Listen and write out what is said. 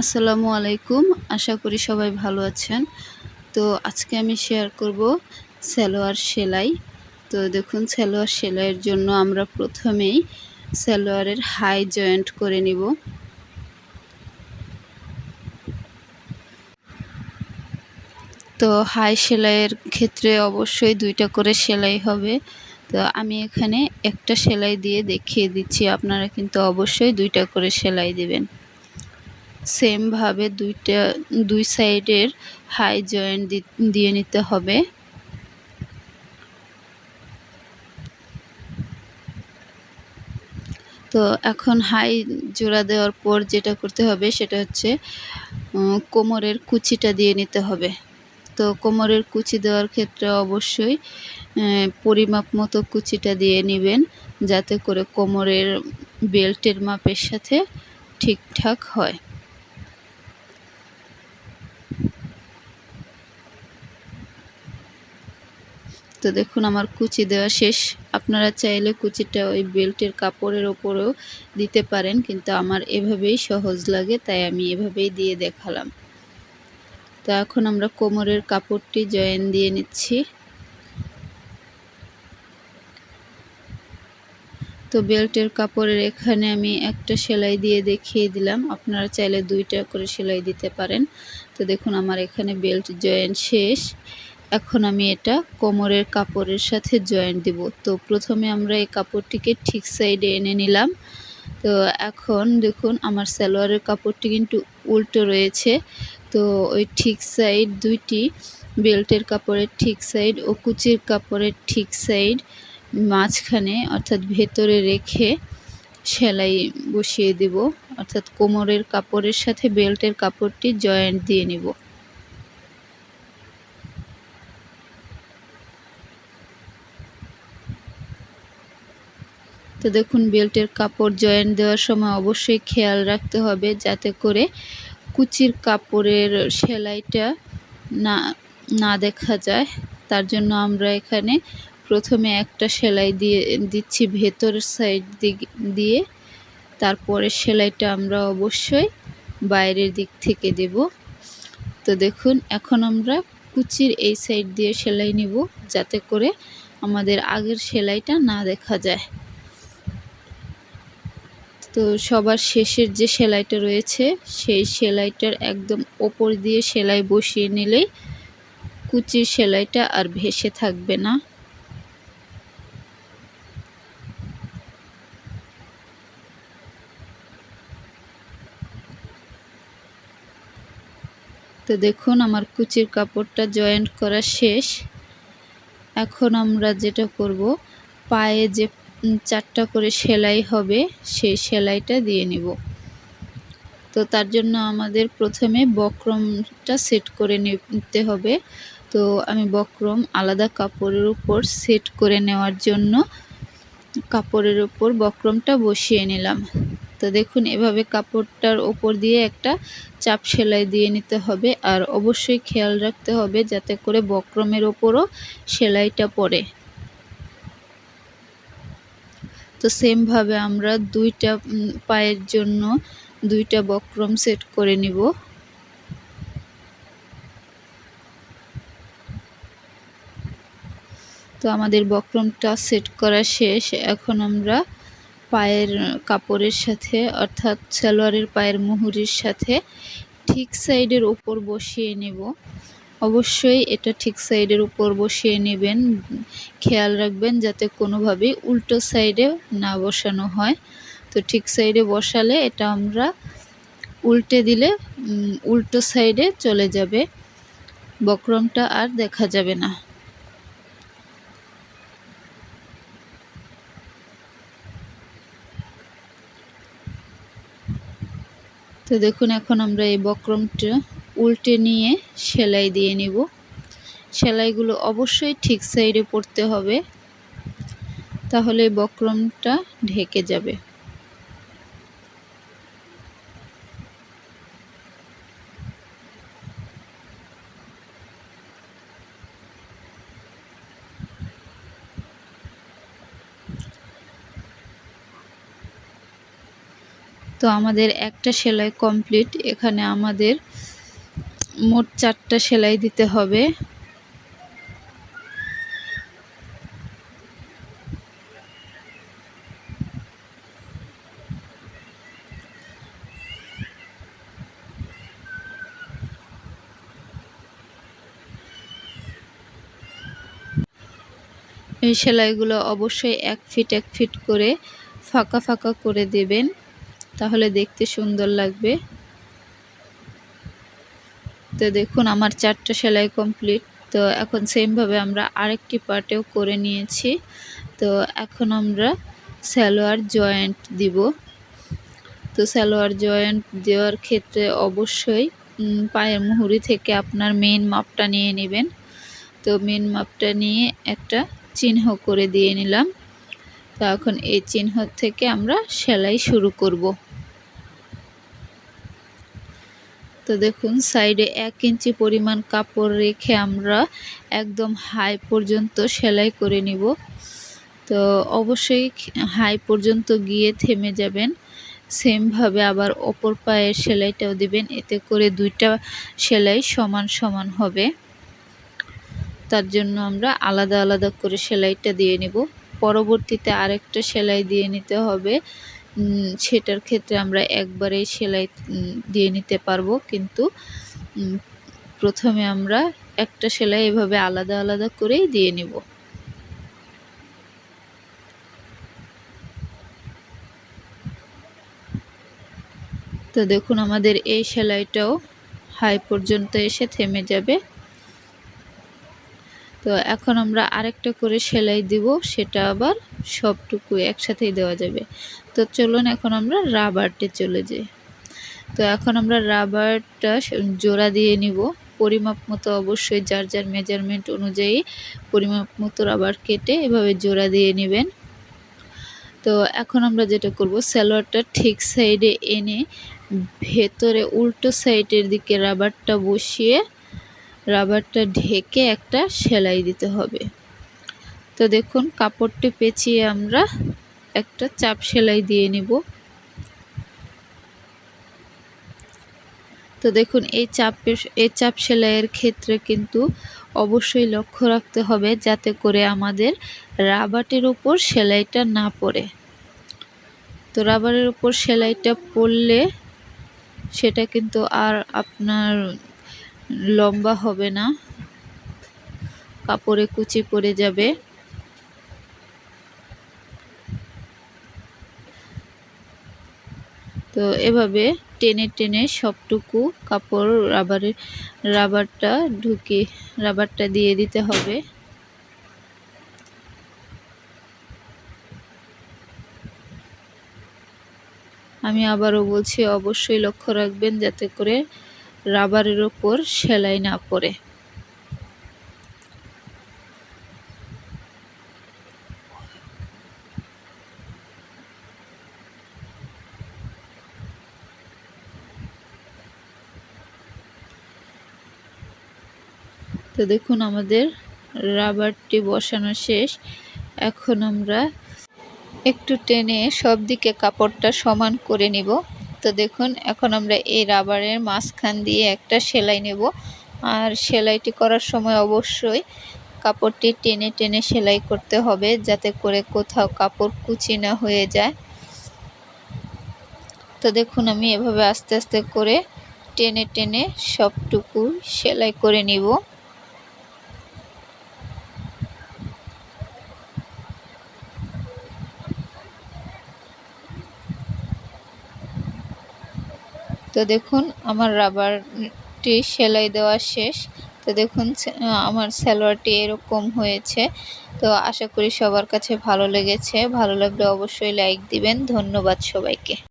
আসসালামু আলাইকুম, আশা করি সবাই ভালো আছেন। তো আজকে আমি শেয়ার করব সালোয়ার সেলাই। তো দেখুন, সালোয়ার সেলাইয়ের জন্য আমরা প্রথমেই সালোয়ারের হাই জয়েন্ট করে নিব। তো হাই সেলাইয়ের ক্ষেত্রে অবশ্যই দুইটা করে সেলাই হবে। তো আমি এখানে একটা সেলাই দিয়ে দেখিয়ে দিচ্ছি, আপনারা কিন্তু অবশ্যই দুইটা করে সেলাই দিবেন। সেমভাবে দুইটা, দুই সাইডের হাই জয়েন্ট দিয়ে নিতে হবে। তো এখন হাই জোড়া দেওয়ার পর যেটা করতে হবে সেটা হচ্ছে কোমরের কুচিটা দিয়ে নিতে হবে। তো কোমরের কুচি দেওয়ার ক্ষেত্রে অবশ্যই পরিমাপ মতো কুচিটা দিয়ে নেবেন যাতে করে কোমরের বেল্টের মাপের সাথে ঠিকঠাক হয়। তো দেখুন, আমার কুচি দেওয়া শেষ। আপনারা চাইলে কুচিটা ওই বেল্টের কাপড়ের ওপরেও দিতে পারেন, কিন্তু আমার এভাবেই সহজ লাগে, তাই আমি এভাবেই দিয়ে দেখালাম। তো এখন আমরা কোমরের কাপড়টি জয়েন দিয়ে নিচ্ছি। তো বেল্টের কাপড়ের এখানে আমি একটা সেলাই দিয়ে দেখিয়ে দিলাম। আপনারা চাইলে দুইটা করে সেলাই দিতে পারেন। তো দেখুন, আমার এখানে বেল্ট জয়েন শেষ। এখন আমি এটা কোমরের কাপড়ের সাথে জয়েন্ট দিব। তো প্রথমে আমরা এই কাপড়টিকে ঠিক সাইডে এনে নিলাম। তো এখন দেখুন, আমার সালোয়ারের কাপড়টি কিন্তু উল্টো রয়েছে। তো ওই ঠিক সাইড দুইটি বেল্টের কাপড়ের ঠিক সাইড ও কুচির কাপড়ের ঠিক সাইড মাঝখানে, অর্থাৎ ভেতরে রেখে সেলাই বসিয়ে দিব। অর্থাৎ কোমরের কাপড়ের সাথে বেল্টের কাপড়টি জয়েন্ট দিয়ে নিব। তো দেখুন, বেল্টের কাপড় জয়েন্ট দেওয়ার সময় অবশ্যই খেয়াল রাখতে হবে যাতে করে কুচির কাপড়ের সেলাইটা না না দেখা যায়। তার জন্য আমরা এখানে প্রথমে একটা সেলাই দিয়ে, দিচ্ছি ভেতর সাইড দিয়ে। তারপরে সেলাইটা আমরা অবশ্যই বাইরের দিক থেকে দেব। তো দেখুন, এখন আমরা কুচির এই সাইড দিয়ে সেলাই নিব যাতে করে আমাদের আগের সেলাইটা না দেখা যায়। তো সবার শেষের যে সেলাইটা রয়েছে, সেই সেলাইটার একদম ওপর দিয়ে সেলাই বসিয়ে নিলেই কুচির সেলাইটা আর ভেসে থাকবে না। তো দেখুন আমার কুচির কাপড়টা জয়েন্ট করা শেষ। এখন আমরা যেটা করব, পায়ে যে চারটা করে সেলাই হবে, সেই সেলাইটা দিয়ে নিব। তো তার জন্য আমাদের প্রথমে বক্রমটা সেট করে নিতে হবে। তো আমি বক্রম আলাদা কাপড়ের উপর সেট করে নেওয়ার জন্য কাপড়ের উপর বক্রমটা বসিয়ে নিলাম। তো দেখুন, এভাবে কাপড়টার ওপর দিয়ে একটা চাপ সেলাই দিয়ে নিতে হবে আর অবশ্যই খেয়াল রাখতে হবে যাতে করে বক্রমের ওপরও সেলাইটা পড়ে। তো সেমভাবে আমরা দুইটা পায়ের জন্য দুইটা বক্রম সেট করে নিব। তো আমাদের বক্রমটা সেট করা শেষ। এখন আমরা পায়ের কাপড়ের সাথে, অর্থাৎ সালোয়ারের পায়ের মুহুরির সাথে ঠিক সাইডের ওপর বসিয়ে নেব। অবশ্যই এটা ঠিক সাইডের উপর বসিয়ে নেবেন, খেয়াল রাখবেন যাতে কোনোভাবেই উল্টো সাইডে না বসানো হয়। তো ঠিক সাইডে বসালে এটা আমরা উল্টে দিলে উল্টো সাইডে চলে যাবে। বক্রমটা আর দেখা যাবে না। তো দেখুন, এখন আমরা এই বক্রমটা উল্টে নিয়ে সেলাই দিয়ে নিব। সেলাইগুলো অবশ্যই ঠিক সাইডে পড়তে হবে, তাহলে বক্রমটা ঢেকে যাবে। তো আমাদের একটা সেলাই কমপ্লিট, এখানে আমাদের মোট চারটা সেলাই দিতে হবে। এই সেলাইগুলো অবশ্যই এক ফিট এক ফিট করে ফাঁকা ফাঁকা করে দেবেন, তাহলে দেখতে সুন্দর লাগবে। তো দেখুন, আমার চারটা সেলাই কমপ্লিট তো এখন সেমভাবে আমরা আরেকটি পার্টেও করে নিয়েছি। তো এখন আমরা সালোয়ার জয়েন্ট দিব। তো সালোয়ার জয়েন্ট দেওয়ার ক্ষেত্রে অবশ্যই পায়ের মুহুরি থেকে আপনার মেন মাপটা নিয়ে নেবেন। তো মেন মাপটা নিয়ে একটা চিহ্ন করে দিয়ে নিলাম। তো এখন এই চিহ্ন থেকে আমরা সেলাই শুরু করব। তো দেখুন, সাইডে এক ইঞ্চি পরিমাণ কাপড় রেখে আমরা একদম হাই পর্যন্ত সেলাই করে নিব। তো অবশ্যই হাই পর্যন্ত গিয়ে থেমে যাবেন। সেমভাবে আবার অপর পায়ের সেলাইটাও দিবেন, এতে করে দুইটা সেলাই সমান সমান হবে। তার জন্য আমরা আলাদা আলাদা করে সেলাইটা দিয়ে নিব। পরবর্তীতে আরেকটা সেলাই দিয়ে নিতে হবে। সেটার ক্ষেত্রে আমরা একবারেই সেলাই দিয়ে নিতে পারব। কিন্তু প্রথমে আমরা একটা সেলাই এভাবে আলাদা আলাদা করেই দিয়ে নিব। তো দেখুন, আমাদের এই সেলাইটাও হাই পর্যন্ত এসে থেমে যাবে। তো এখন আমরা আরেকটা করে সেলাই দিব, সেটা আবার সবটুকু একসাথেই দেওয়া যাবে। তো চলুন এখন আমরা রাবারটে চলে যাই। তো এখন আমরা রাবারটা জোড়া দিয়ে নিব। পরিমাপ মতো অবশ্যই যার যার মেজারমেন্ট অনুযায়ী পরিমাপ মতো রাবার কেটে এভাবে জোড়া দিয়ে নেবেন। তো এখন আমরা যেটা করব, সালোয়ারটা ঠিক সাইডে এনে ভেতরে উল্টো সাইডের দিকে রাবারটা বসিয়ে রাবারটা ঢেকে একটা সেলাই দিতে হবে। তো দেখুন, কাপড়টি পেঁচিয়ে আমরা একটা চাপ সেলাই দিয়ে নিব। তো দেখুন, এই চাপের, এই চাপ সেলাইয়ের ক্ষেত্রে কিন্তু অবশ্যই লক্ষ্য রাখতে হবে যাতে করে আমাদের রাবারের ওপর সেলাইটা না পড়ে। তো রাবারের ওপর সেলাইটা পড়লে সেটা কিন্তু আর আপনার লম্বা হবে না, কাপড়ে কুচি পড়ে যাবে। তো এভাবে টেনে টেনে সবটুকু কাপড় রাবারের রাবারটা ঢুকে, রাবারটা দিয়ে দিতে হবে। আমি আবারও বলছি, অবশ্যই লক্ষ্য রাখবেন যাতে করে রাবারের ওপর সেলাই না পড়ে। তো দেখুন আমাদের রাবারটি বসানো শেষ। এখন আমরা একটু টেনে সব দিকে কাপড়টা সমান করে নিব। তো দেখুন, এখন আমরা এই রাবারের মাঝখান দিয়ে একটা সেলাই নেব। আর সেলাইটি করার সময় অবশ্যই কাপড়টি টেনে টেনে সেলাই করতে হবে, যাতে করে কোথাও কাপড় কুচি না হয়ে যায়। তো দেখুন, আমি এভাবে আস্তে আস্তে করে টেনে টেনে সবটুকু সেলাই করে নিব। তো দেখুন, আমার রাবারটি সেলাই দেওয়া শেষ। তো দেখুন আমার সালোয়ারটি এরকম হয়েছে। তো আশা করি সবার কাছে ভালো লেগেছে। ভালো লাগলে অবশ্যই লাইক দিবেন। ধন্যবাদ সবাইকে।